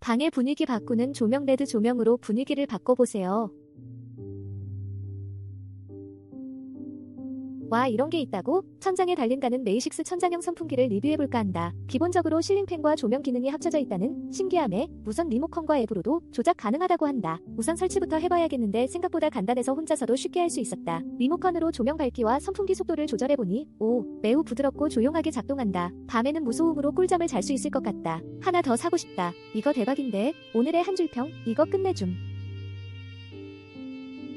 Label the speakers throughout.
Speaker 1: 방의 분위기 바꾸는 조명 레드 조명으로 분위기를 바꿔보세요. 와 이런 게 있다고? 천장에 달린다는 메이식스 천장형 선풍기를 리뷰해볼까 한다. 기본적으로 실링팬과 조명 기능이 합쳐져 있다는 신기함에 무선 리모컨과 앱으로도 조작 가능하다고 한다. 우선 설치부터 해봐야겠는데 생각보다 간단해서 혼자서도 쉽게 할 수 있었다. 리모컨으로 조명 밝기와 선풍기 속도를 조절해보니 오 매우 부드럽고 조용하게 작동한다. 밤에는 무소음으로 꿀잠을 잘 수 있을 것 같다. 하나 더 사고 싶다. 이거 대박인데 오늘의 한 줄평 이거 끝내줌.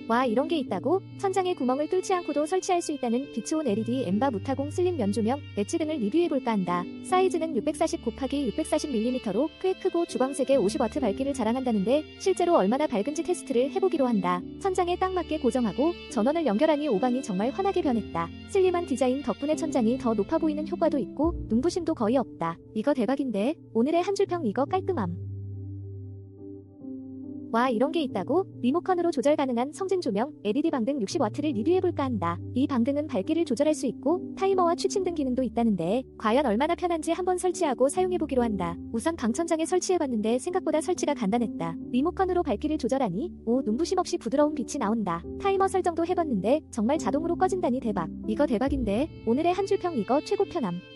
Speaker 1: 와 이런 게 있다고? 천장에 구멍을 뚫지 않고도 설치할 수 있다는 비츠온 LED 엠바 무타공 슬림 면조명 엣지 등을 리뷰해볼까 한다. 사이즈는 640 곱하기 640mm로 꽤 크고 주광색의 50W 밝기를 자랑한다는데 실제로 얼마나 밝은지 테스트를 해보기로 한다. 천장에 딱 맞게 고정하고 전원을 연결하니 오방이 정말 환하게 변했다. 슬림한 디자인 덕분에 천장이 더 높아 보이는 효과도 있고 눈부심도 거의 없다. 이거 대박인데 오늘의 한 줄 평 이거 깔끔함. 와 이런 게 있다고? 리모컨으로 조절 가능한 성진 조명, LED 방등 60W를 리뷰해볼까 한다. 이 방등은 밝기를 조절할 수 있고 타이머와 취침 등 기능도 있다는데 과연 얼마나 편한지 한번 설치하고 사용해보기로 한다. 우선 방천장에 설치해봤는데 생각보다 설치가 간단했다. 리모컨으로 밝기를 조절하니 오 눈부심 없이 부드러운 빛이 나온다. 타이머 설정도 해봤는데 정말 자동으로 꺼진다니 대박. 이거 대박인데 오늘의 한 줄 평 이거 최고 편함.